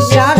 下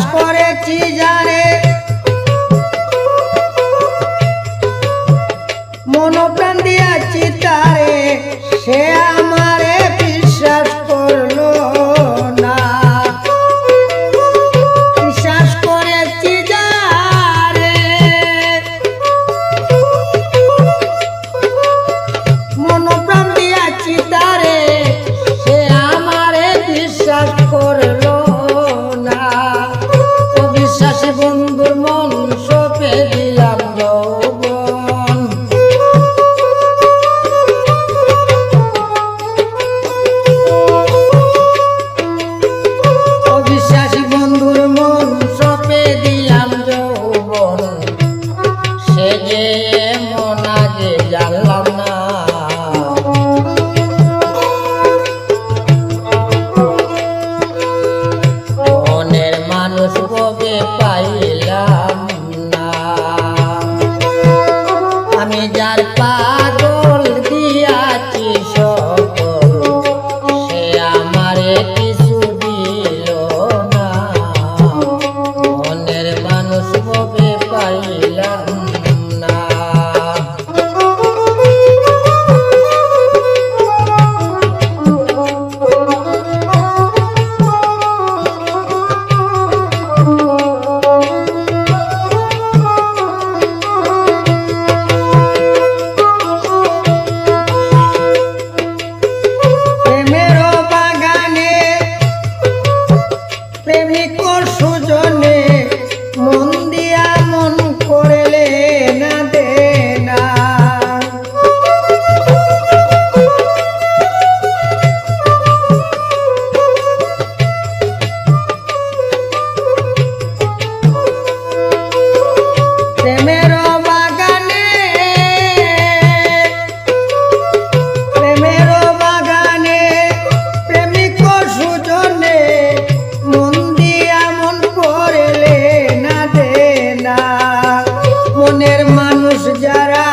মনের মানুষ যারা,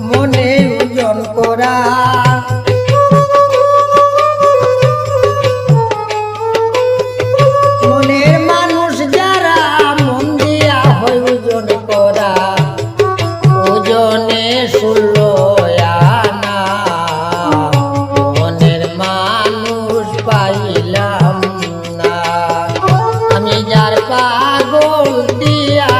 মনে ওজন করা। মনের মানুষ যারা, মন দিয়া হয় ওজন করা। ওজনে শুনল পাইলাম না। আমি যার পাগল দিয়া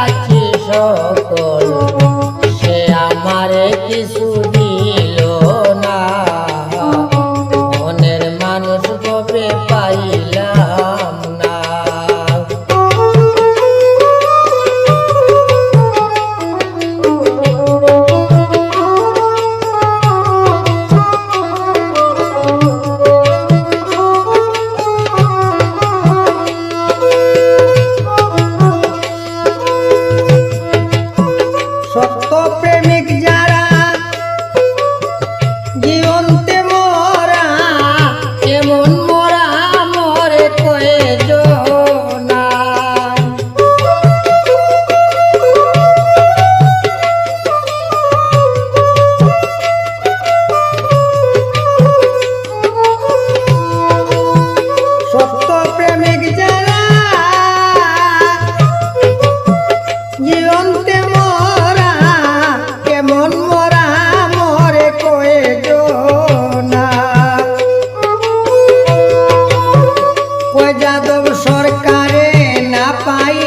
não ter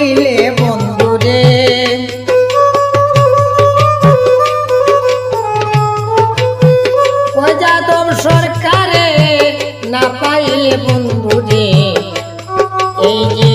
দিলে বন্ধুরে যাদব সরকারে না পাইলে বন্ধুরে এই যে